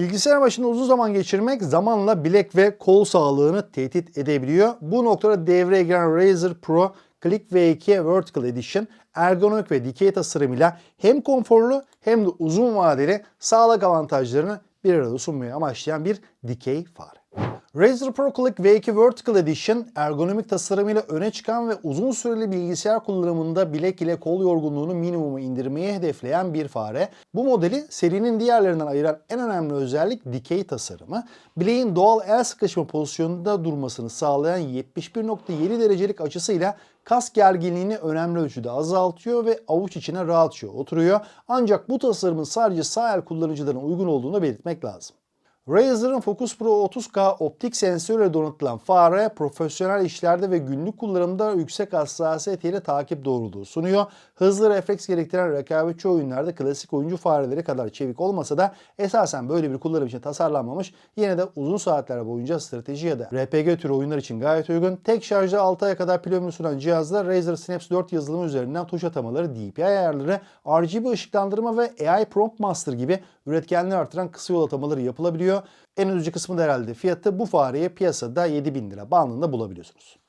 Bilgisayar başında uzun zaman geçirmek zamanla bilek ve kol sağlığını tehdit edebiliyor. Bu noktada devreye giren Razer Pro Click V2 Vertical Edition ergonomik ve dikey tasarımıyla hem konforlu hem de uzun vadeli sağlık avantajlarını bir arada sunmayı amaçlayan bir dikey fare. Razer Pro Click V2 Vertical Edition ergonomik tasarımıyla öne çıkan ve uzun süreli bilgisayar kullanımında bilek ile kol yorgunluğunu minimuma indirmeyi hedefleyen bir fare. Bu modeli serinin diğerlerinden ayıran en önemli özellik dikey tasarımı. Bileğin doğal el sıkışma pozisyonunda durmasını sağlayan 71.7 derecelik açısıyla kas gerginliğini önemli ölçüde azaltıyor ve avuç içine rahatça oturuyor. Ancak bu tasarımın sadece sağ el kullanıcılarına uygun olduğunu belirtmek lazım. Razer'ın Focus Pro 30K optik sensörle donatılan fare profesyonel işlerde ve günlük kullanımda yüksek hassasiyet ile takip doğruluğu sunuyor. Hızlı refleks gerektiren rekabetçi oyunlarda klasik oyuncu fareleri kadar çevik olmasa da esasen böyle bir kullanım için tasarlanmamış. Yine de uzun saatler boyunca strateji ya da RPG türü oyunlar için gayet uygun. Tek şarjda 6 aya kadar pil ömrü sunan cihazda Razer Synapse 4 yazılımı üzerinden tuş atamaları, DPI ayarları, RGB ışıklandırma ve AI Prompt Master gibi üretkenliği artıran kısa yol atamaları yapılabiliyor. En üzücü kısmı da herhalde fiyatı bu fareyi piyasada 7000 lira bandında bulabiliyorsunuz.